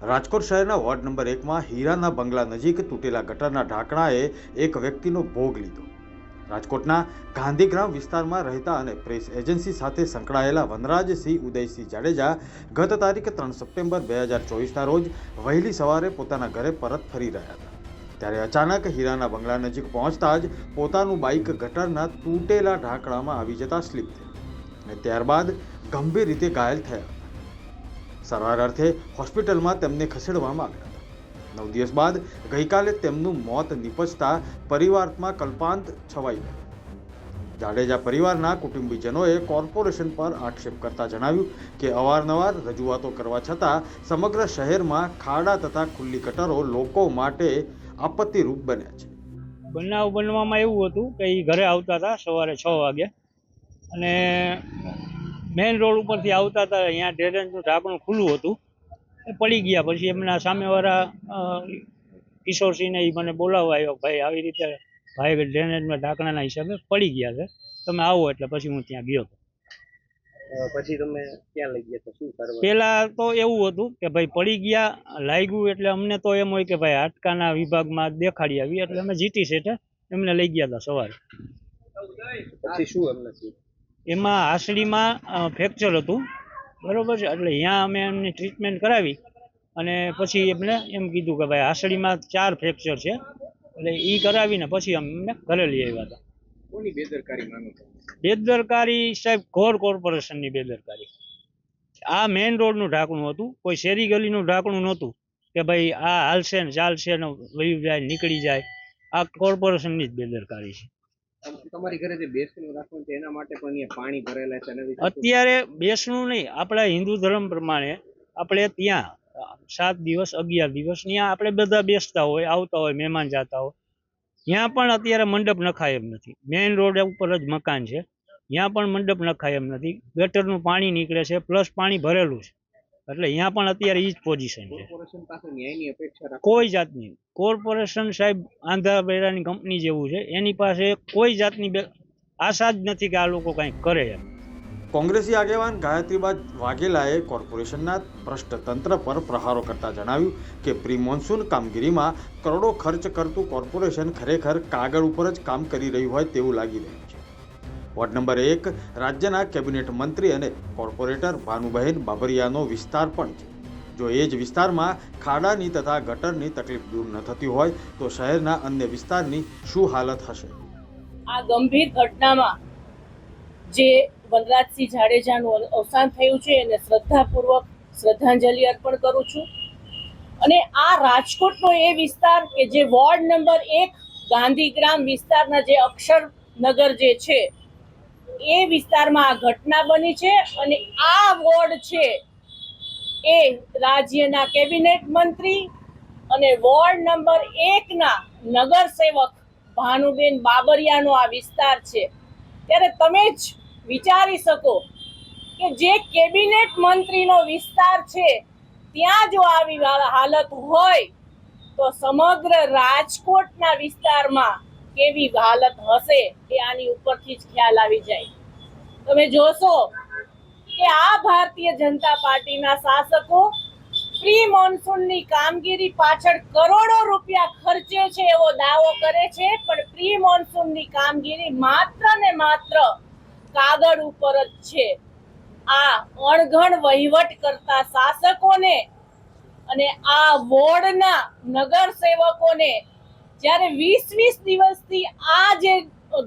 રાજકોટ શહેરના ward number એકમાં હીરાના બંગલા નજીક તૂટેલા ગટરના ઢાંકણાએ એક વ્યક્તિનો ભોગ લીધો. રાજકોટના ગાંધીગ્રામ વિસ્તારમાં રહેતા અને પ્રેસ એજન્સી સાથે સંકળાયેલા વનરાજસિંહ ઉદયસિંહ જાડેજા ગત તારીખ ત્રણ સપ્ટેમ્બર બે હજાર ચોવીસના રોજ વહેલી સવારે પોતાના ઘરે પરત ફરી રહ્યા હતા. ત્યારે અચાનક હીરાના બંગલા નજીક પહોંચતા જ પોતાનું બાઇક ગટરના તૂટેલા ઢાંકણામાં આવી જતા સ્લીપ થઈ અને ત્યારબાદ ગંભીર રીતે ઘાયલ થયા. સારવાર અર્થે હોસ્પિટલમાં તેમને ખસેડવામાં આવ્યા હતા. નવ દિવસ બાદ ગઈકાલે તેમનું મોત નિપજતા પરિવારમાં કલ્પાંત છવાઈ ગયો. જાડેજા પરિવારના કુટુંબીજનોએ કોર્પોરેશન પર આક્ષેપ કરતા જણાવ્યું કે અવારનવાર રજૂઆતો કરવા છતાં સમગ્ર શહેરમાં ખાડા તથા ખુલ્લી ગટરો લોકો માટે આપત્તિરૂપ બન્યા છે. બનાવ બનવામાં એવું હતું કે એ ઘરે આવતા હતા સવારે છ વાગે અને મેઇન રોડ ઉપરથી આવતા હતા અહીંયા ડ્રેનેજનું ઢાંકણું ખુલ્લું હતું. એ પડી ગયા. પછી એમના સામેવાળા કિશોરસિંહને એ મને બોલાવવા આવ્યો ભાઈ આવી રીતે ભાઈ ડ્રેનેજમાં ઢાંકણાના હિસાબે પડી ગયા છે. તમે આવો એટલે પછી હું ત્યાં ગયો. હતો પછી તમે ક્યાં લઈ ગયા શું કરવા પેલા તો એવું હતું કે ભાઈ પડી ગયા લાગ્યું એટલે અમને તો એમ હોય કે ભાઈ હાટકાના વિભાગમાં દેખાડી આવી. એટલે અમે જીટી સેટે એમને લઈ ગયા હતા સવારે. પછી શું એમને થયું? એમાં હાસડીમાં ફ્રેક્ચર હતું. બરોબર છે? એટલે અહીંયા અમે એમની ટ્રીટમેન્ટ કરાવી અને પછી એમને એમ કીધું કે ભાઈ હાસડીમાં ચાર ફ્રેક્ચર છે. એટલે એ કરાવીને પછી અમને ઘરે લઈ આવ્યા હતા. કોની બેદરકારી માનો બેદરકારી સાહેબ ઘોર કોર્પોરેશનની બેદરકારી. આ મેઇન રોડનું ઢાંકણું હતું. કોઈ શેરી ગલીનું ઢાંકણું નહોતું કે ભાઈ આ હાલશે ને ચાલશે ને વયું જાય નીકળી જાય. આ કોર્પોરેશનની જ બેદરકારી છે. તમારી ઘરે જે બેસણું રાખવાનું છે એના માટે પણ અહીંયા પાણી ભરેલા છે? અત્યારે બેસણું નહીં, આપણા હિન્દુ ધર્મ પ્રમાણે આપણે ત્યાં સાત દિવસ, અગિયાર દિવસ ત્યાં આપણે બધા બેસતા હોય, આવતા હોય, મહેમાન જતા હોય. ત્યાં પણ અત્યારે મંડપ નખાય એમ નથી. મેઇન રોડ ઉપર જ મકાન છે. ત્યાં પણ મંડપ નખાય એમ નથી. ગટરનું પાણી નીકળે છે પ્લસ પાણી ભરેલું છે. એટલે અહીંયા પણ અત્યારે એ જ પોઝિશન છે. કોર્પોરેશન પાસે ન્યાયની અપેક્ષા રાખો. કોઈ જાતની કોર્પોરેશન સાહેબ આંધા બેરાની કંપની જેવું છે. એની પાસે કોઈ જાતની બે- આશા જ નથી કે આ લોકો કંઈક કરે એમ. કોંગ્રેસી આગેવાન ગાયત્રીબા વાઘેલાએ કોર્પોરેશનના ભ્રષ્ટ તંત્ર પર પ્રહારો કરતા જણાવ્યું કે પ્રી મોન્સૂન કામગીરીમાં કરોડો ખર્ચ કરતું કોર્પોરેશન ખરેખર કાગળ ઉપર જ કામ કરી રહ્યું હોય તેવું લાગી રહ્યું. વોર્ડ નંબર એક, રાજ્યના કેબિનેટ મંત્રી અને કોર્પોરેટર ભાનુબહેન બાબરિયાનો વિસ્તાર પણ છે. જો એ જ વિસ્તારમાં ખાડાની તથા ગટરની તકલીફ દૂર ન થતી હોય, તો શહેરના અન્ય વિસ્તારની શું હાલત હશે? આ ગંભીર ઘટનામાં જે વનરાજસિંહ જાડેજાનું અવસાન થયું છે, એને શ્રદ્ધાપૂર્વક શ્રદ્ધાંજલિ અર્પણ કરું છું. અને આ રાજકોટનો એ વિસ્તાર કે જે વોર્ડ નંબર એક ગાંધીગ્રામ વિસ્તારના જે અક્ષરનગર જે છે એ વિસ્તારમાં આ ઘટના બની છે અને આ વોર્ડ છે એ રાજ્યના કેબિનેટ મંત્રી અને વોર્ડ નંબર એકના નગરસેવક ભાનુબેન બાબરિયાનો આ વિસ્તાર છે. ત્યારે તમે જ વિચારી શકો કે જે કેબિનેટ મંત્રીનો વિસ્તાર છે, ત્યાં જો આવી હાલત હોય, તો સમગ્ર રાજકોટના વિસ્તારમાં કેવી હાલત હશે એ આની ઉપરથી જ ખ્યાલ આવી જાય. તમે જોશો કે આ ભારતીય જનતા પાર્ટીના શાસકો પ્રી મોન્સૂનની કામગીરી પાછળ કરોડો રૂપિયા ખર્ચે છે એવો દાવો કરે છે, પણ પ્રી મોન્સૂનની કામગીરી માત્ર ને માત્ર કાગળ ઉપર જ છે. આ અણઘણ વહીવટ કરતા શાસકોને અને આ વોર્ડના નગર સેવકોને જ્યારે વીસ વીસ દિવસથી આ જે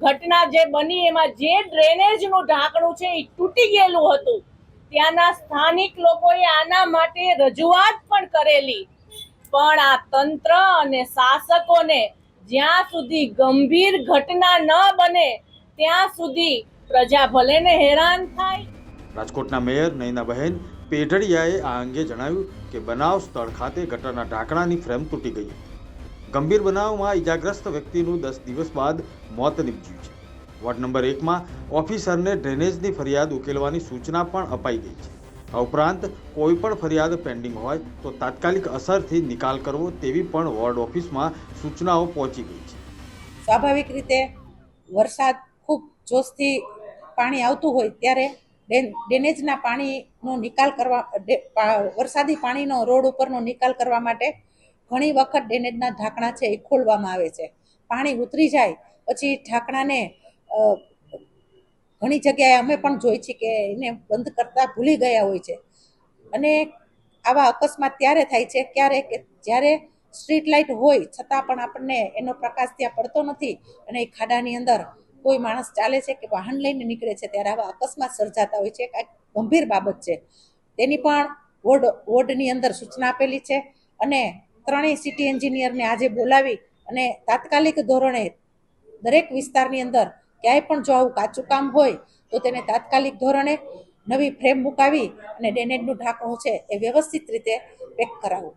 ઘટના જે બની, એમાં જે ડ્રેનેજનું ઢાંકણું છે એ તૂટી ગયેલું હતું, ત્યાંના સ્થાનિક લોકોએ આના માટે રજૂઆત પણ કરેલી. પણ આ તંત્ર અને શાસકોને જ્યાં સુધી ગંભીર ઘટના ન બને, ત્યાં સુધી પ્રજા ભલે ને હેરાન થાય. રાજકોટના મેયર નયનાબહેન પેઢડિયાએ આ અંગે જણાવ્યું કે બનાવ સ્થળ ખાતે ગટરના ઢાંકણાની ફ્રેમ તૂટી ગઈ. ગંભીર બનાવમાં ઇજાગ્રસ્ત વ્યક્તિનું દસ દિવસ બાદ મોત નિપજ્યું છે. વોર્ડ નંબર એકમાં ઓફિસરને ડ્રેનેજની ફરિયાદ ઉકેલવાની સૂચના પણ અપાઈ ગઈ છે. આ ઉપરાંત કોઈ પણ ફરિયાદ પેન્ડિંગ હોય તો તાત્કાલિક અસરથી નિકાલ કરવો તેવી પણ વોર્ડ ઓફિસમાં સૂચનાઓ પહોંચી ગઈ છે. સ્વાભાવિક રીતે વરસાદ ખૂબ જોશથી પાણી આવતું હોય ત્યારે ડેન- ડેનેજના પાણી નિકાલ કરવા વરસાદી પાણીનો રોડ ઉપરનો નિકાલ કરવા માટે ઘણી વખત ડ્રેનેજના ઢાંકણા છે એ ખોલવામાં આવે છે. પાણી ઉતરી જાય, પછી ઢાંકણાને ઘણી જગ્યાએ અમે પણ જોઈ છે કે એને બંધ કરતા ભૂલી ગયા હોય છે. અને આવા અકસ્માત ત્યારે થાય છે ક્યારે કે જ્યારે સ્ટ્રીટ લાઇટ હોય, છતાં પણ આપણને એનો પ્રકાશ ત્યાં પડતો નથી અને એ ખાડાની અંદર કોઈ માણસ ચાલે છે કે વાહન લઈને નીકળે છે ત્યારે આવા અકસ્માત સર્જાતા હોય છે કાંઈક ગંભીર બાબત છે. તેની પણ વોર્ડ, વોર્ડની અંદર સૂચના આપેલી છે અને ત્રણેય સિટી એન્જિનિયરને આજે બોલાવી અને તાત્કાલિક ધોરણે દરેક વિસ્તારની અંદર ક્યાંય પણ જો આવું કાચું કામ હોય તો તેને તાત્કાલિક ધોરણે નવી ફ્રેમ મુકાવી અને ડેનેજનું ઢાંકણું છે એ વ્યવસ્થિત રીતે પેક કરાવવું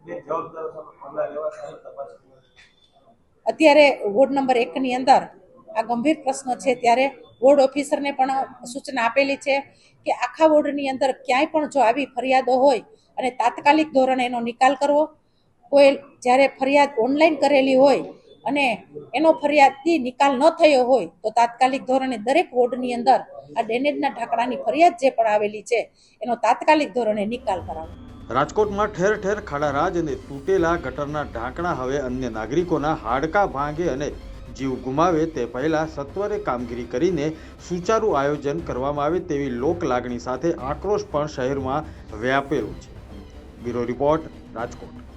અત્યારે વોર્ડ નંબર એકની અંદર આ ગંભીર પ્રશ્ન છે ત્યારે વોર્ડ ઓફિસરને પણ સૂચના આપેલી છે કે આખા વોર્ડની અંદર ક્યાંય પણ જો આવી ફરિયાદો હોય અને તાત્કાલિક ધોરણે એનો નિકાલ કરવો કોઈ જ્યારે ફરિયાદ ઓનલાઈન કરેલી હોય અને એનો ફરિયાદથી નિકાલ ન થયો હોય, તો તાત્કાલિક ધોરણે દરેક વોર્ડની અંદર આ ડેનેજના ઢાંકણાની ફરિયાદ જે પણ આવેલી છે, એનો તાત્કાલિક ધોરણે નિકાલ કરાવો. રાજકોટમાં ઠેર ઠેર ખાડારાજ અને તૂટેલા ગટરના ઢાંકણા હવે અન્ય નાગરિકોના હાડકાં ભાંગે અને જીવ ગુમાવે તે પહેલા સત્વરે કામગીરી કરીને સુચારુ આયોજન કરવામાં આવે તેવી લોક લાગણી સાથે આક્રોશ પણ શહેરમાં વ્યાપેલો છે. Bureau report Rajkot.